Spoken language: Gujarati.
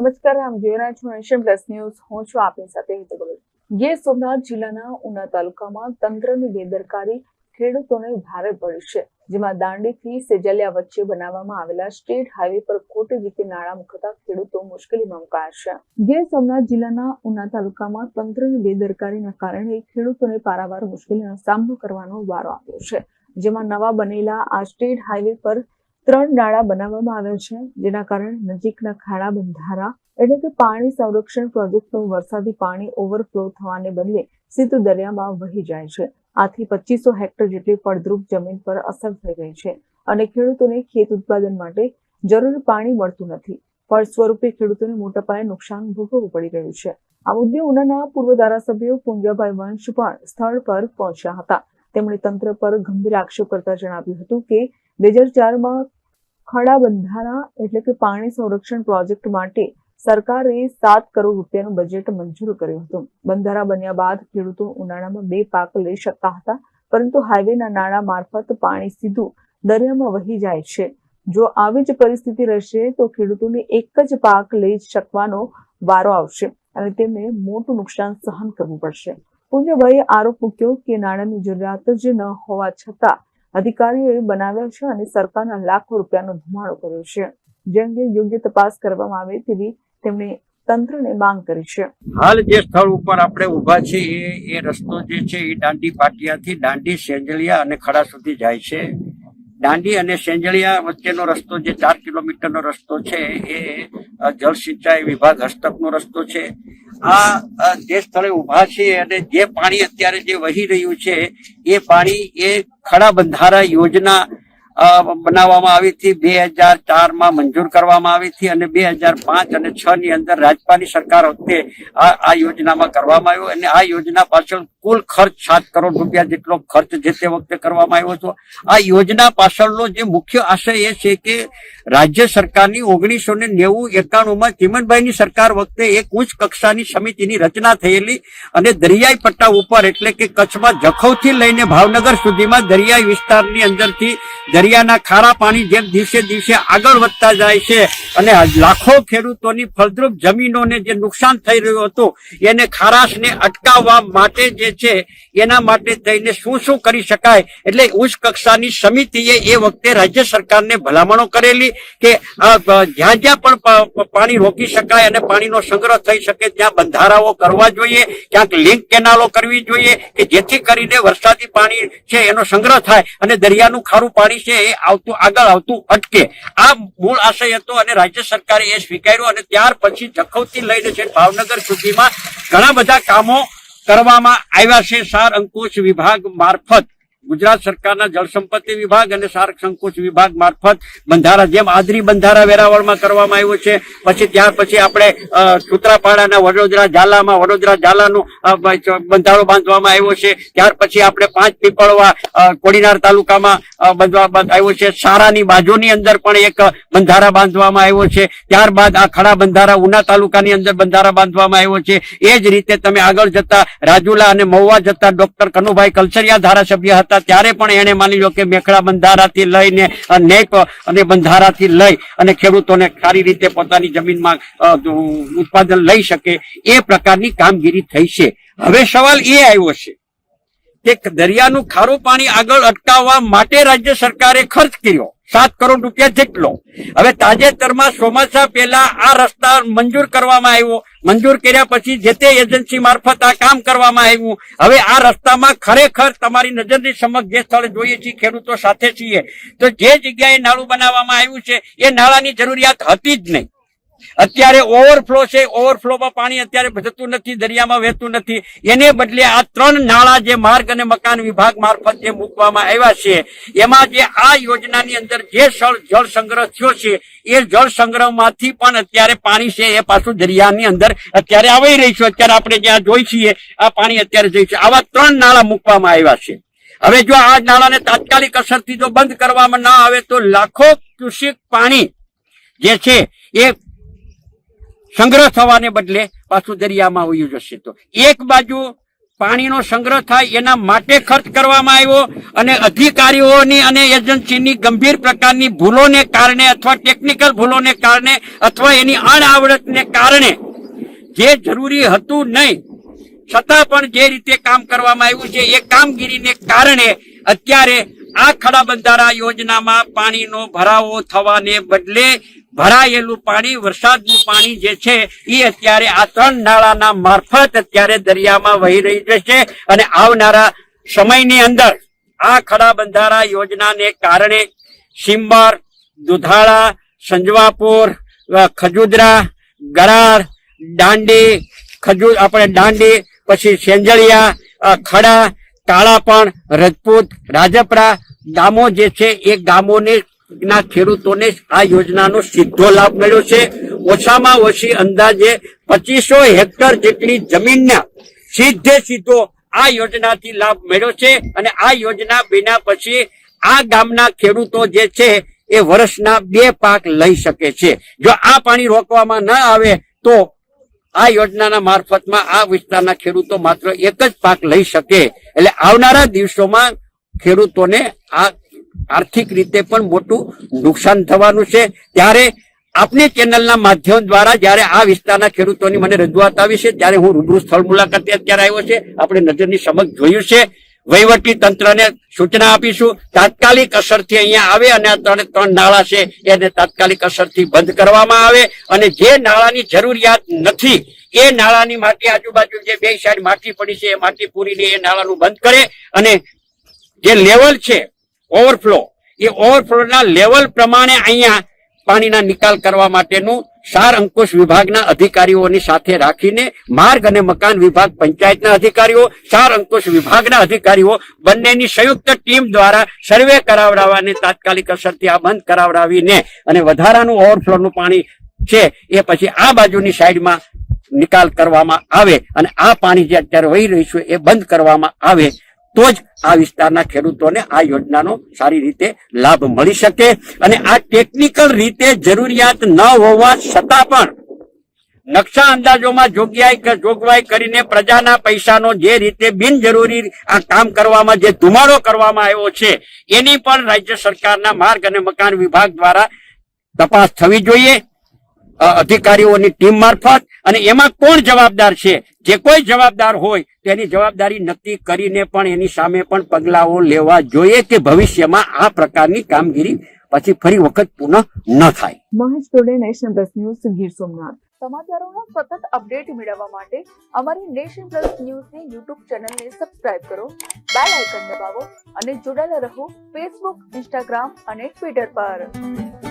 નમસ્કાર, આમ જોઈ રહ્યા છો નેશન પ્લસ ન્યૂઝ. હું છું આપની સાથે હિતગોલ ગીર સોમનાથ જિલ્લાના ઉના તાલુકામાં તંત્રની બેદરકારી ખેડૂતોને ભારે પડી છે, જેમાં દાંડીથી સેજલિયા વચ્ચે બનાવવામાં આવેલા સ્ટેટ હાઈવે પર ખોટી રીતે નાણાં મુકતા ખેડૂતો મુશ્કેલીમાં મુકાયા છે. ગીર સોમનાથ જિલ્લાના ઉના તાલુકામાં તંત્રની બેદરકારીના કારણે ખેડૂતોને પારાવાર મુશ્કેલીનો સામનો કરવાનો વારો આવ્યો છે, જેમાં નવા બનેલા આ સ્ટેટ હાઈવે પર ત્રણ નાળા બનાવવામાં આવ્યા છે, જેના કારણે નજીકના ખાડા બંધારા એટલે કે પાણી સંરક્ષણ પ્રોજેક્ટનું વરસાદી પાણી ઓવરફ્લો થવાને બદલે સીધું દરિયામાં વહી જાય છે. આથી પચીસો હેક્ટર જેટલી ફળદ્રુપ જમીન પર અસર થઈ ગઈ છે અને ખેડૂતોને ખેત ઉત્પાદન માટે જરૂરી પાણી મળતું નથી. ફળ સ્વરૂપે ખેડૂતોને મોટા પાયે નુકસાન ભોગવવું પડી રહ્યું છે. આ મુદ્દે ઉનાના પૂર્વ ધારાસભ્ય પુંજાભાઈ વંશ પણ સ્થળ પર પહોંચ્યા હતા. તેમણે તંત્ર પર ગંભીર આક્ષેપ કરતા જણાવ્યું હતું કે બે હજાર ચારમાં ખડા બંધારા એટલે કે પાણી સંરક્ષણ પ્રોજેક્ટ માટે સરકારે સાત કરોડ રૂપિયાનું બજેટ મંજૂર કર્યું હતું. બંધારા બન્યા બાદ ખેડૂતો ઉનાળામાં બે પાક લઈ શકતા હતા, પરંતુ હાઈવેના નાણાં મારફત પાણી સીધું દરિયામાં વહી જાય છે. જો આવી જ પરિસ્થિતિ રહેશે, તો ખેડૂતોને એક જ પાક લઈ શકવાનો વારો આવશે અને તેમને મોટું નુકસાન સહન કરવું પડશે. પુંજાભાઈએ આરોપ મૂક્યો કે નાણાંની જરૂરિયાત જ ન હોવા છતાં અધિકારીઓએ બનાવ્યા છે અને સરકારના લાખો રૂપિયાનો ધુમાડો કર્યો છે. જે અંગે યોગ્ય તપાસ કરવામાં આવે તેવી તેમણે ઊભા છે એ રસ્તો જે છે એ દાંડી પાટિયાથી દાંડી સેંજલિયા અને ખડા સુધી જાય છે. દાંડી અને સેંજલિયા વચ્ચેનો રસ્તો જે ચાર કિલોમીટરનો રસ્તો છે, એ જળ સિંચાઈ વિભાગ હસ્તકનો રસ્તો છે. આ જે સ્થળે ઊભા છે અને જે પાણી અત્યારે જે વહી રહ્યું છે, એ પાણી એ ખડા બંધારા યોજના બનાવવામાં આવી હતી. બે હજાર ચારમાં મંજૂર કરવામાં આવી હતી અને બે હજાર પાંચ અને છ ની અંદર રાજપાની સરકાર વખતે આ યોજનામાં કરવામાં આવ્યો અને આ યોજના પાછળ કુલ ખર્ચ સાત કરોડ રૂપિયા જેટલો ખર્ચ જે તે વખતે કરવામાં આવ્યો હતો. આ યોજના પાછળનો જે મુખ્ય આશય એ છે કે રાજ્ય સરકારની ઓગણીસો ને નેવું એકાણુંમાં ચીમનભાઈની સરકાર વખતે એક ઉચ્ચ કક્ષાની સમિતિની રચના થયેલી અને દરિયાઈ પટ્ટા ઉપર એટલે કે કચ્છમાં જખૌથી લઈને ભાવનગર સુધીમાં દરિયાઈ વિસ્તારની અંદરથી દરિયાના ખારા પાણી જેમ દિવસે દિવસે આગળ વધતા જાય છે અને લાખો ખેડૂતોની ફળદ્રુપ જમીનોને જે નુકસાન થઈ રહ્યું હતું, એને ખારાશને અટકાવવા માટે જે છે, એના માટે થઈને શું શું કરી શકાય? એટલે ઉચ્ચ કક્ષાની સમિતિએ એ વખતે રાજ્ય સરકારને ભલામણો કરેલી કે જ્યાં જ્યાં પણ પાણી રોકી શકાય અને પાણીનો સંગ્રહ થઈ શકે, ત્યાં બંધારાઓ કરવા જોઈએ, ક્યાંક લિંક કેનાલો કરવી જોઈએ, કે જેથી કરીને વરસાદી પાણી છે એનો સંગ્રહ થાય અને દરિયાનું ખારું પાણી છે એ આવતું, આગળ આવતું અટકે. આ મૂળ આશય હતો અને રાજ્ય સરકારે એ સ્વીકાર્યું અને ત્યાર પછી જખૌથી લઈને છે ભાવનગર સુધીમાં ઘણા બધા કામો કરવામાં આવ્યા છે સાર અંકુશ વિભાગ મારફત. ગુજરાત સરકારના જળસંપત્તિ વિભાગ અને સાર સંકુચ વિભાગ મારફત બંધારા જેમ આદરી બંધારા વેરાવળમાં કરવામાં આવ્યો છે. પછી ત્યાર પછી આપણે સુત્રાપાડાના વડોદરા ઝાલામાં, વડોદરા ઝાલાનો બંધારો બાંધવામાં આવ્યો છે. ત્યાર પછી આપણે પાંચ પીપળવા કોડીનાર તાલુકામાં બાંધવા આવ્યો છે. સારાની બાજુની અંદર પણ એક બંધારા બાંધવામાં આવ્યો છે. ત્યારબાદ આ ખડા બંધારા ઉના તાલુકાની અંદર બંધારા બાંધવામાં આવ્યો છે. એ જ રીતે તમે આગળ જતા રાજુલા અને મહુવા જતા ડોક્ટર કનુભાઈ કલસરિયા ધારાસભ્ય હતા. ત્યારે પણ એને માની લો કે મેખડા બંધારાથી લઈને નેપ અને બંધારાથી લઈ અને ખેડૂતોને સારી રીતે પોતાની જમીનમાં ઉત્પાદન લઈ શકે એ પ્રકારની કામગીરી થઈ છે. હવે સવાલ એ આવ્યો છે કે દરિયાનું ખારું પાણી આગળ અટકાવવા માટે રાજ્ય સરકારે ખર્ચ કર્યો. સાત કરોડ રૂપિયા જેટલો. હવે તાજેતરમાં ચોમાસા પહેલા આ રસ્તા મંજૂર કરવામાં આવ્યો. મંજૂર કર્યા પછી જે તે એજન્સી મારફત આ કામ કરવામાં આવ્યું. હવે આ રસ્તામાં ખરેખર તમારી નજરની સમક્ષ જે સ્થળે જોઈએ છીએ, ખેડૂતો સાથે છીએ. તો જે જગ્યાએ નાળું બનાવવામાં આવ્યું છે, એ નાળાની જરૂરિયાત હતી જ નહીં. અત્યારે ઓવરફ્લો છે, ઓવરફ્લોમાં પાણી અત્યારે જતું નથી, દરિયામાં વહેતું નથી. એને બદલે આ ત્રણ નાળા જે માર્ગ અને મકાન વિભાગ મારફત જે મૂકવામાં આવ્યા છે, એમાં જે આ યોજનાની અંદર જે જળ સંગ્રહ થયો છે, એ જળ સંગ્રહમાંથી પણ અત્યારે પાણી છે, એ પાછું દરિયાની અંદર અત્યારે આવી રહ્યું છે. અત્યારે આપણે જ્યાં જોઈ છીએ, આ પાણી અત્યારે જઈ છે. આવા ત્રણ નાળા મૂકવામાં આવ્યા છે. હવે જો આ નાળાને તાત્કાલિક અસરથી જો બંધ કરવામાં ના આવે તો લાખો ક્યુસેક પાણી જે છે, એ સંગ્રહ થવાને બદલે પાછું દરિયામાં વયું જશે તો. એક બાજુ પાણીનો સંગ્રહ થાય એના માટે ખર્ચ કરવામાં આવ્યો અને અધિકારીઓની અને એજન્સીની ગંભીર પ્રકારની ભૂલોને કારણે અથવા ટેકનિકલ ભૂલોને કારણે અથવા એની અણઆવડતને કારણે જે જરૂરી હતું નહીં, છતાં પણ જે રીતે કામ કરવામાં આવ્યું છે એ કામગીરીને કારણે અત્યારે આ ખડા બંધારા યોજનામાં પાણીનો ભરાવો થવાને બદલે ભરાયેલું પાણી, વરસાદનું પાણી જે છે એ અત્યારે આ ત્રણ નાળાના મારફત અત્યારે દરિયામાં વહી રહી છે અને આવનારા સમયની અંદર આ ખડા બંધારા યોજનાને કારણે સિમ્બર દુધાળા, સંજવાપુર ખજુદરા, ગરાળ, દાંડી, ખજુ, આપણે દાંડી, પછી સેંજળિયા ખડા, કાળાપણ, રજપૂત, રાજપરા ગામો જે છે, એ ગામોને ના ખેડૂતોને આ યોજનાનો સીધો લાભ મળ્યો છે. ઓછામાં ઓછી અંદાજે પચીસો હેક્ટર જેટલી જમીનના સીધે સીધો આ યોજનાથી લાભ મળ્યો છે અને આ યોજના બન્યા પછી આ ગામના ખેડૂતો જે છે એ વર્ષના બે પાક લઈ શકે છે. જો આ પાણી રોકવામાં ન આવે તો આ યોજનાના મારફતમાં આ વિસ્તારના ખેડૂતો માત્ર એક જ પાક લઈ શકે. એટલે આવનારા દિવસોમાં ખેડૂતોને આ આર્થિક રીતે પણ મોટું નુકસાન થવાનું છે. ત્યારે આપની ચેનલના માધ્યમ દ્વારા જ્યારે આ વિસ્તારના ખેડૂતોની મને રજૂઆત આવી છે, ત્યારે હું રૂબરૂ સ્થળ મુલાકાતે અત્યારે આવ્યો છે. આપણે નજરની સમક્ષ જોયું છે. વહીવટી તંત્રને સૂચના આપીશું. તાત્કાલિક અસરથી અહીંયા આવે અને આ ત્રણે ત્રણ નાળા છે, એને તાત્કાલિક અસરથી બંધ કરવામાં આવે. અને જે નાળાની જરૂરિયાત નથી, એ નાળાની માટી આજુબાજુ જે બે સાઈડ માટી પડી છે, એ માટી પૂરીને એ નાળાનું બંધ કરે. અને જે લેવલ છે ઓવરફ્લો. એ ઓવરફ્લોના લેવલ પ્રમાણે અહીંયા પાણીના નિકાલ કરવા માટેનું સાર અંકુશ વિભાગના અધિકારીઓની સાથે રાખીને માર્ગ અને મકાન વિભાગ પંચાયતના અધિકારીઓ, સાર અંકુશ વિભાગના અધિકારીઓ બંનેની સંયુક્ત ટીમ દ્વારા સર્વે કરાવડાવવાની તાત્કાલિક અસરથી આ બંધ કરાવડાવીને અને વધારાનું ઓવરફ્લોનું પાણી છે એ પછી આ બાજુની સાઈડમાં નિકાલ કરવામાં આવે અને આ પાણી જે અત્યારે વહી રહ્યું છે એ બંધ કરવામાં આવે તો જ આ વિસ્તારના ખેડૂતોને આ યોજનાનો સારી રીતે લાભ મળી શકે અને આ ટેકનિકલ રીતે જરૂરિયાત ન હોવા છતાં પણ નકશા અંદાજોમાં જોગવાઈ જોગવાઈ કરીને પ્રજાના પૈસાનો જે રીતે બિનજરૂરી આ કામ કરવામાં જે ધુમાડો કરવામાં આવ્યો છે, એની પણ રાજ્ય સરકારના માર્ગ અને મકાન વિભાગ દ્વારા તપાસ થવી જોઈએ. અધિકારીઓની ટીમ મારફત અને એમાં કોણ જવાબદાર છે? જે કોઈ જવાબદાર હોય તેની જવાબદારી નક્કી કરીને પણ એની સામે પણ પગલાઓ લેવા જોઈએ કે ભવિષ્યમાં આ પ્રકારની કામગીરી પછી ફરી વખત પુનઃ ન થાય. Mahesh Tode national plus news Gir Somnath. સમાચારોનો સતત અપડેટ મેળવવા માટે અમારી નેશન પ્લસ ન્યૂઝની યુટ્યુબ ચેનલને સબસ્ક્રાઇબ કરો બેલ આઇકન દબાવો અને જોડાયેલા રહો ફેસબુક ઇન્સ્ટાગ્રામ અને ટ્વિટર પર.